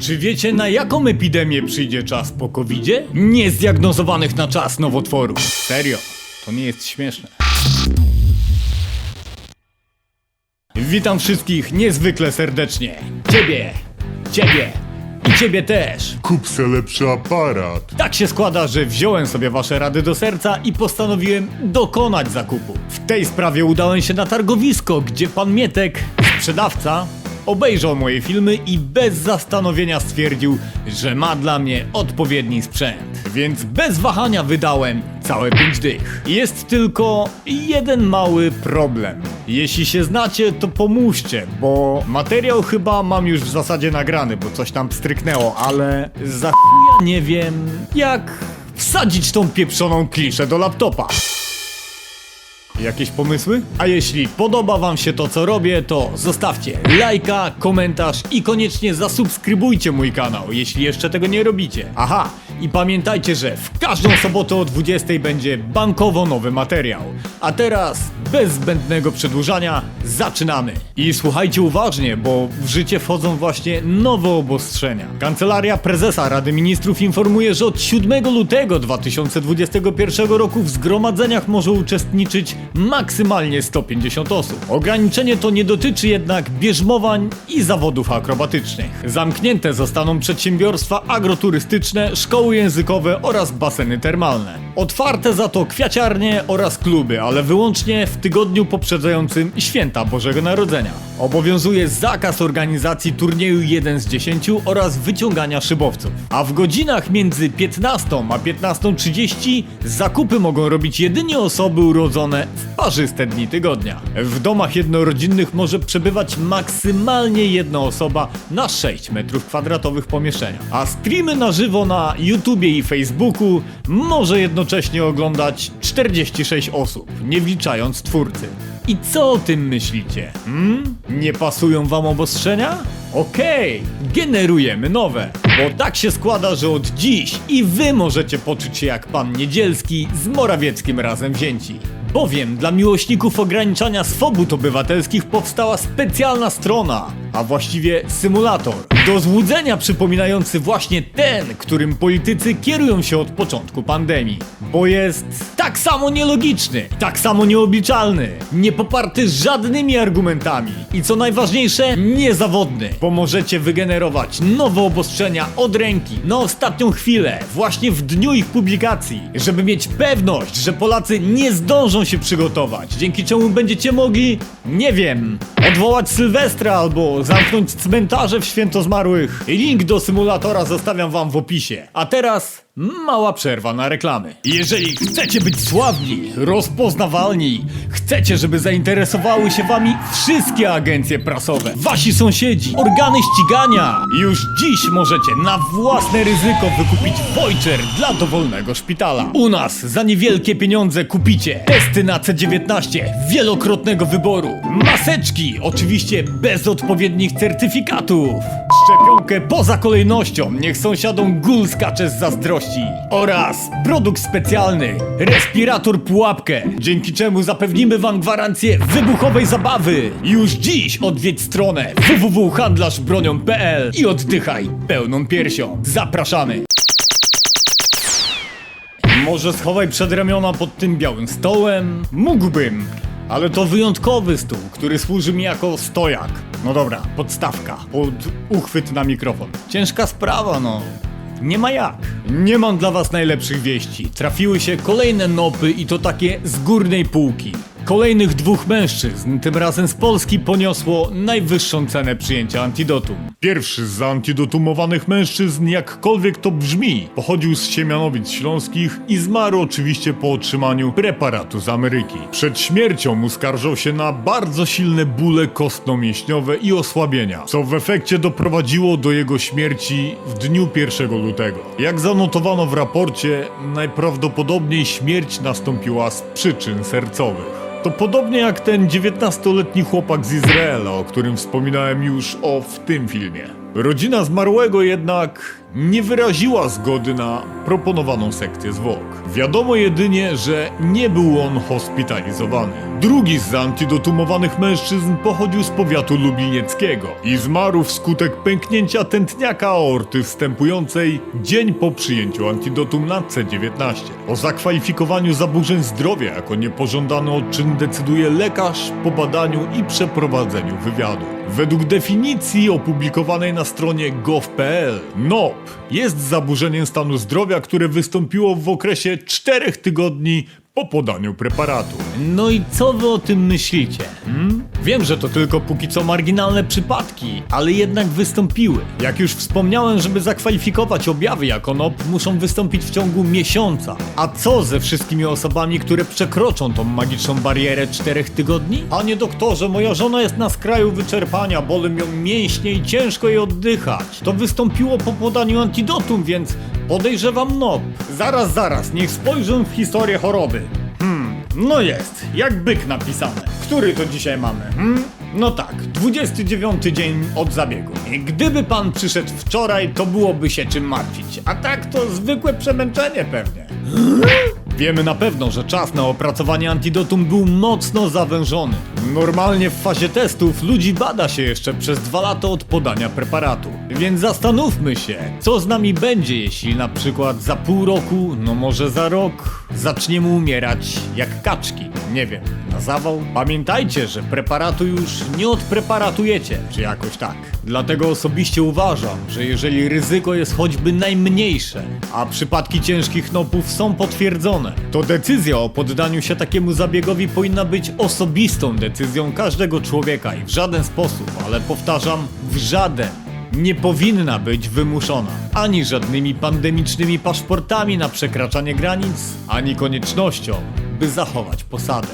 Czy wiecie na jaką epidemię przyjdzie czas po covidzie? Niezdiagnozowanych na czas nowotworów. Serio, to nie jest śmieszne. Witam wszystkich niezwykle serdecznie. Ciebie, ciebie i ciebie też. Kup se lepszy aparat. Tak się składa, że wziąłem sobie wasze rady do serca i postanowiłem dokonać zakupu. W tej sprawie udałem się na targowisko, gdzie pan Mietek, sprzedawca, obejrzał moje filmy i bez zastanowienia stwierdził, że ma dla mnie odpowiedni sprzęt. Więc bez wahania wydałem całe 5 dych. Jest tylko jeden mały problem. Jeśli się znacie, to pomóżcie, bo materiał chyba mam już w zasadzie nagrany, bo coś tam stryknęło, ale za nie wiem, jak wsadzić tą pieprzoną kliszę do laptopa. Jakieś pomysły? A jeśli podoba wam się to co robię, to zostawcie lajka, komentarz i koniecznie zasubskrybujcie mój kanał, jeśli jeszcze tego nie robicie. Aha, i pamiętajcie, że w każdą sobotę o 20 będzie bankowo nowy materiał. A teraz, bez zbędnego przedłużania, zaczynamy. I słuchajcie uważnie, bo w życie wchodzą właśnie nowe obostrzenia. Kancelaria Prezesa Rady Ministrów informuje, że od 7 lutego 2021 roku w zgromadzeniach może uczestniczyć maksymalnie 150 osób. Ograniczenie to nie dotyczy jednak bierzmowań i zawodów akrobatycznych. Zamknięte zostaną przedsiębiorstwa agroturystyczne, szkoły językowe oraz baseny termalne. Otwarte za to kwiaciarnie oraz kluby, ale wyłącznie w tygodniu poprzedzającym święta Bożego Narodzenia. Obowiązuje zakaz organizacji turnieju 1 z 10 oraz wyciągania szybowców. A w godzinach między 15 a 15.30 zakupy mogą robić jedynie osoby urodzone w parzyste dni tygodnia. W domach jednorodzinnych może przebywać maksymalnie jedna osoba na 6 metrów kwadratowych pomieszczenia. A streamy na żywo na YouTubie i Facebooku może jednocześnie oglądać 46 osób, nie wliczając twórcy. I co o tym myślicie? Hmm? Nie pasują wam obostrzenia? Okej, generujemy nowe. Bo tak się składa, że od dziś i wy możecie poczuć się jak pan Niedzielski z Morawieckim razem wzięci. Bowiem dla miłośników ograniczania swobód obywatelskich powstała specjalna strona, a właściwie symulator. Do złudzenia przypominający właśnie ten, którym politycy kierują się od początku pandemii. Bo jest tak samo nielogiczny, tak samo nieobliczalny, nie poparty żadnymi argumentami i co najważniejsze, niezawodny. Bo możecie wygenerować nowe obostrzenia od ręki na ostatnią chwilę, właśnie w dniu ich publikacji, żeby mieć pewność, że Polacy nie zdążą się przygotować, dzięki czemu będziecie mogli, nie wiem, odwołać Sylwestra albo zamknąć cmentarze w święto zmarłych. Link do symulatora zostawiam wam w opisie. A teraz mała przerwa na reklamy. Jeżeli chcecie być sławni, rozpoznawalni, chcecie, żeby zainteresowały się wami wszystkie agencje prasowe, wasi sąsiedzi, organy ścigania, już dziś możecie na własne ryzyko wykupić voucher dla dowolnego szpitala. U nas za niewielkie pieniądze kupicie testy na C19 wielokrotnego wyboru, maseczki, oczywiście bez odpowiednich certyfikatów, szczepionkę poza kolejnością, niech sąsiadom gul skacze z zazdrości oraz produkt specjalny, respirator pułapkę, dzięki czemu zapewnimy wam gwarancję wybuchowej zabawy. Już dziś odwiedź stronę www.handlarzbronią.pl i oddychaj pełną piersią. Zapraszamy! Może schowaj przedramiona pod tym białym stołem? Mógłbym, ale to wyjątkowy stół, który służy mi jako stojak. No dobra, podstawka pod uchwyt na mikrofon. Ciężka sprawa, no. Nie ma jak. Nie mam dla was najlepszych wieści. Trafiły się kolejne nopy i to takie z górnej półki. Kolejnych dwóch mężczyzn, tym razem z Polski, poniosło najwyższą cenę przyjęcia antidotum. Pierwszy z zaantidotumowanych mężczyzn, jakkolwiek to brzmi, pochodził z Siemianowic Śląskich i zmarł oczywiście po otrzymaniu preparatu z Ameryki. Przed śmiercią mu skarżał się na bardzo silne bóle kostno-mięśniowe i osłabienia, co w efekcie doprowadziło do jego śmierci w dniu 1 lutego. Jak zanotowano w raporcie, najprawdopodobniej śmierć nastąpiła z przyczyn sercowych. To podobnie jak ten 19-letni chłopak z Izraela, o którym wspominałem już o w tym filmie. Rodzina zmarłego jednak nie wyraziła zgody na proponowaną sekcję zwłok. Wiadomo jedynie, że nie był on hospitalizowany. Drugi z antidotumowanych mężczyzn pochodził z powiatu lublinieckiego i zmarł wskutek pęknięcia tętniaka aorty wstępującej dzień po przyjęciu antidotum na C19. O zakwalifikowaniu zaburzeń zdrowia jako niepożądany odczyn decyduje lekarz po badaniu i przeprowadzeniu wywiadu. Według definicji opublikowanej na stronie gov.pl, NOP jest zaburzeniem stanu zdrowia, które wystąpiło w okresie 4 tygodni po podaniu preparatu. No i co wy o tym myślicie? Hmm? Wiem, że to tylko póki co marginalne przypadki, ale jednak wystąpiły. Jak już wspomniałem, żeby zakwalifikować objawy jako NOP, muszą wystąpić w ciągu miesiąca. A co ze wszystkimi osobami, które przekroczą tą magiczną barierę 4 tygodni? Panie doktorze, moja żona jest na skraju wyczerpania, bolą ją mięśnie i ciężko jej oddychać. To wystąpiło po podaniu antidotum, więc podejrzewam NOP. Zaraz, zaraz, niech spojrzę w historię choroby. No jest, jak byk napisane. Który to dzisiaj mamy? Hmm? No tak, 29 dzień od zabiegu. I Gdyby pan przyszedł wczoraj, to byłoby się czym martwić. A tak to zwykłe przemęczenie pewnie. Wiemy na pewno, że czas na opracowanie antidotum był mocno zawężony. Normalnie w fazie testów ludzi bada się jeszcze przez dwa lata od podania preparatu. Więc zastanówmy się, co z nami będzie, jeśli na przykład za pół roku, no może za rok, zaczniemy umierać jak kaczki. Nie wiem, na zawał? Pamiętajcie, że preparatu już nie odpreparatujecie, czy jakoś tak. Dlatego osobiście uważam, że jeżeli ryzyko jest choćby najmniejsze, a przypadki ciężkich nopów są potwierdzone, to decyzja o poddaniu się takiemu zabiegowi powinna być osobistą decyzją każdego człowieka i w żaden sposób, ale powtarzam, w żaden nie powinna być wymuszona ani żadnymi pandemicznymi paszportami na przekraczanie granic, ani koniecznością, by zachować posadę.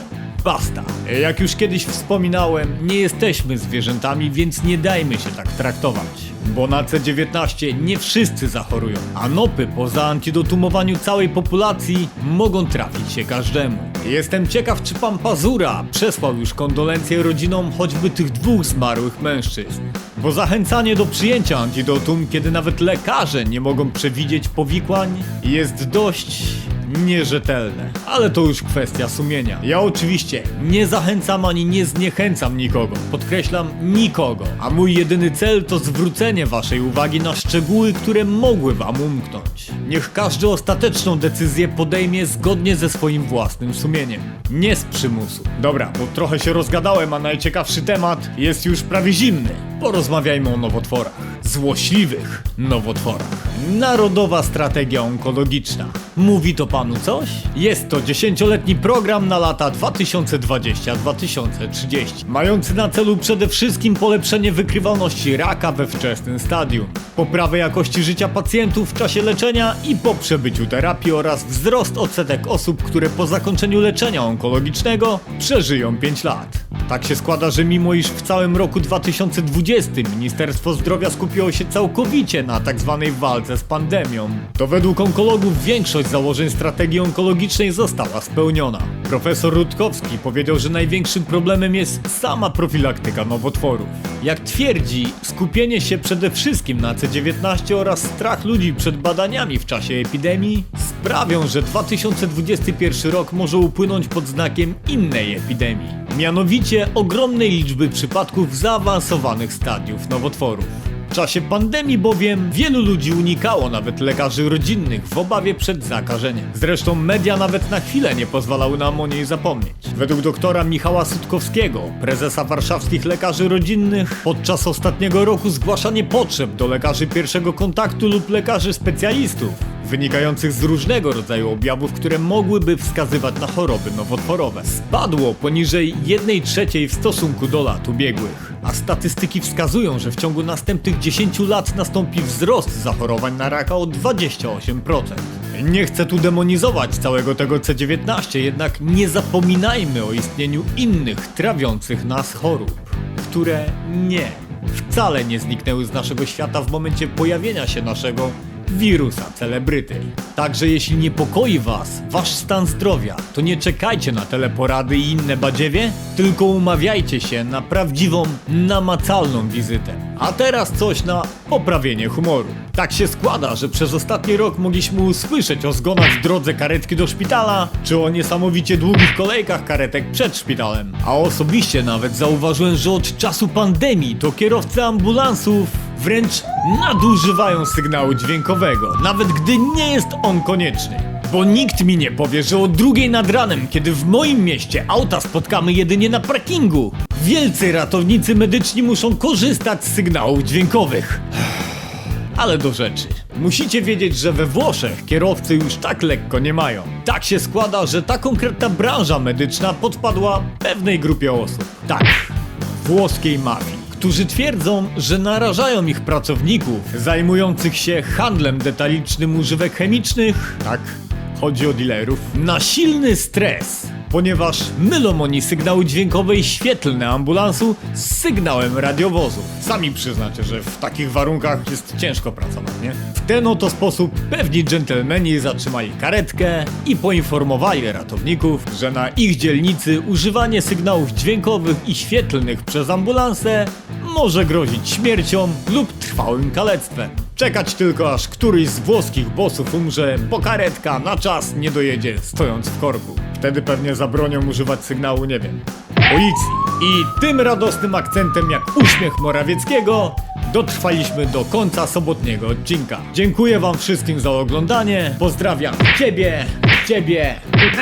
Basta. Jak już kiedyś wspominałem, nie jesteśmy zwierzętami, więc nie dajmy się tak traktować. Bo na C19 nie wszyscy zachorują, a nopy po zaantidotumowaniu całej populacji mogą trafić się każdemu. Jestem ciekaw, czy pan Pazura przesłał już kondolencje rodzinom choćby tych dwóch zmarłych mężczyzn. Bo zachęcanie do przyjęcia antidotum, kiedy nawet lekarze nie mogą przewidzieć powikłań, jest dość nierzetelne. Ale to już kwestia sumienia. Ja oczywiście nie zachęcam ani nie zniechęcam nikogo. Podkreślam nikogo. A mój jedyny cel to zwrócenie waszej uwagi na szczegóły, które mogły wam umknąć. Niech każdy ostateczną decyzję podejmie zgodnie ze swoim własnym sumieniem. Nie z przymusu. Dobra, bo trochę się rozgadałem, a najciekawszy temat jest już prawie zimny. Porozmawiajmy o nowotworach. Złośliwych nowotworach. Narodowa Strategia Onkologiczna. Mówi to panu coś? Jest to dziesięcioletni program na lata 2020-2030, mający na celu przede wszystkim polepszenie wykrywalności raka we wczesnym stadium, poprawę jakości życia pacjentów w czasie leczenia i po przebyciu terapii oraz wzrost odsetek osób, które po zakończeniu leczenia onkologicznego przeżyją 5 lat. Tak się składa, że mimo iż w całym roku 2020 Ministerstwo Zdrowia skupiło się całkowicie na tzw. walce z pandemią, to według onkologów większość założeń strategii onkologicznej została spełniona. Profesor Rutkowski powiedział, że największym problemem jest sama profilaktyka nowotworów. Jak twierdzi, skupienie się przede wszystkim na C19 oraz strach ludzi przed badaniami w czasie epidemii sprawią, że 2021 rok może upłynąć pod znakiem innej epidemii. Mianowicie ogromnej liczby przypadków zaawansowanych stadiów nowotworów. W czasie pandemii bowiem wielu ludzi unikało nawet lekarzy rodzinnych w obawie przed zakażeniem. Zresztą media nawet na chwilę nie pozwalały nam o niej zapomnieć. Według doktora Michała Sutkowskiego, prezesa warszawskich lekarzy rodzinnych, podczas ostatniego roku zgłaszanie potrzeb do lekarzy pierwszego kontaktu lub lekarzy specjalistów wynikających z różnego rodzaju objawów, które mogłyby wskazywać na choroby nowotworowe. Spadło poniżej 1 trzeciej w stosunku do lat ubiegłych. A statystyki wskazują, że w ciągu następnych 10 lat nastąpi wzrost zachorowań na raka o 28%. Nie chcę tu demonizować całego tego C19, jednak nie zapominajmy o istnieniu innych trawiących nas chorób, które nie, wcale nie zniknęły z naszego świata w momencie pojawienia się naszego wirusa celebryty. Także jeśli niepokoi Was Wasz stan zdrowia, to nie czekajcie na teleporady i inne badziewie, tylko umawiajcie się na prawdziwą, namacalną wizytę. A teraz coś na poprawienie humoru. Tak się składa, że przez ostatni rok mogliśmy usłyszeć o zgonach w drodze karetki do szpitala, czy o niesamowicie długich kolejkach karetek przed szpitalem. A osobiście nawet zauważyłem, że od czasu pandemii to kierowcy ambulansów wręcz nadużywają sygnału dźwiękowego, nawet gdy nie jest on konieczny. Bo nikt mi nie powie, że o drugiej nad ranem, kiedy w moim mieście auta spotkamy jedynie na parkingu, wielcy ratownicy medyczni muszą korzystać z sygnałów dźwiękowych. Ale do rzeczy. Musicie wiedzieć, że we Włoszech kierowcy już tak lekko nie mają. Tak się składa, że ta konkretna branża medyczna podpadła pewnej grupie osób. Tak, włoskiej mafii. Którzy twierdzą, że narażają ich pracowników zajmujących się handlem detalicznym używek chemicznych, tak, chodzi o dealerów, na silny stres, ponieważ mylą oni sygnały dźwiękowe i świetlne ambulansu z sygnałem radiowozu. Sami przyznacie, że w takich warunkach jest ciężko pracować, nie? W ten oto sposób pewni dżentelmeni zatrzymali karetkę i poinformowali ratowników, że na ich dzielnicy używanie sygnałów dźwiękowych i świetlnych przez ambulanse może grozić śmiercią lub trwałym kalectwem. Czekać tylko aż któryś z włoskich bossów umrze, bo karetka na czas nie dojedzie stojąc w korku. Wtedy pewnie zabronią używać sygnału, nie wiem, policji. I tym radosnym akcentem jak uśmiech Morawieckiego dotrwaliśmy do końca sobotniego odcinka. Dziękuję wam wszystkim za oglądanie, pozdrawiam ciebie, ciebie,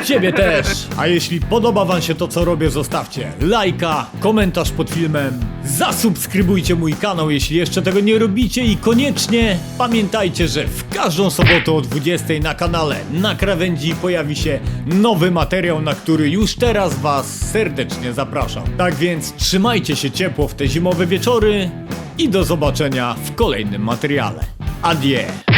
ciebie też. A jeśli podoba wam się to co robię, zostawcie lajka, komentarz pod filmem, zasubskrybujcie mój kanał jeśli jeszcze tego nie robicie i koniecznie pamiętajcie, że w każdą sobotę o 20 na kanale na krawędzi pojawi się nowy materiał, na który już teraz was serdecznie zapraszam. Tak więc trzymajcie się ciepło w te zimowe wieczory i do zobaczenia w kolejnym materiale. Adie!